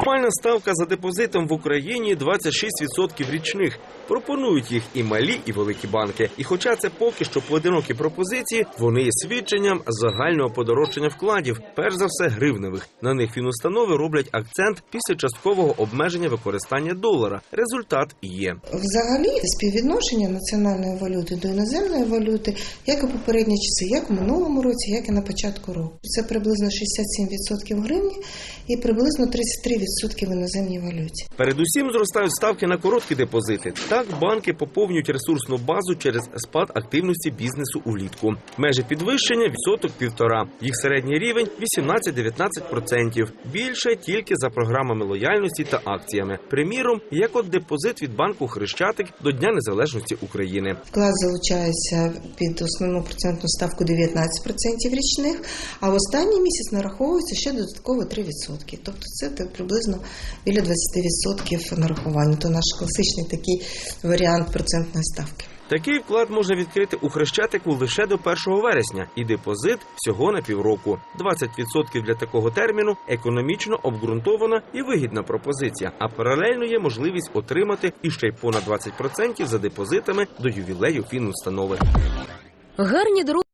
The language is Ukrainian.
Максимальна ставка за депозитом в Україні 26% річних. Пропонують їх і малі, і великі банки. І хоча це поки що поодинокі пропозиції, вони є свідченням загального подорожчання вкладів, перш за все гривневих. На них фінустанови роблять акцент після часткового обмеження використання долара. Результат є. Взагалі співвідношення національної валюти до іноземної валюти, як і попередні часи, як у минулому році, як і на початку року. Це приблизно 67% в гривні і приблизно 33% в іноземній валюті. Передусім зростають ставки на короткі депозити. Так банки поповнюють ресурсну базу через спад активності бізнесу улітку. Межі підвищення відсоток півтора. Їх середній рівень 18-19%. Більше тільки за програмами лояльності та акціями. Приміром, як от депозит від банку Хрещатик до Дня Незалежності України. Вклад залучається під основну процентну ставку 19% річних, а в останній місяць нараховується ще додатково 3%. Тобто це так приблизно біля 20% нарахування. То наш класичний такий варіант процентної ставки. Такий вклад можна відкрити у Хрещатику лише до 1 вересня, і депозит всього на півроку. 20% для такого терміну економічно обґрунтована і вигідна пропозиція. А паралельно є можливість отримати іще й понад 20% за депозитами до ювілею фінустанови. Гарні дороги.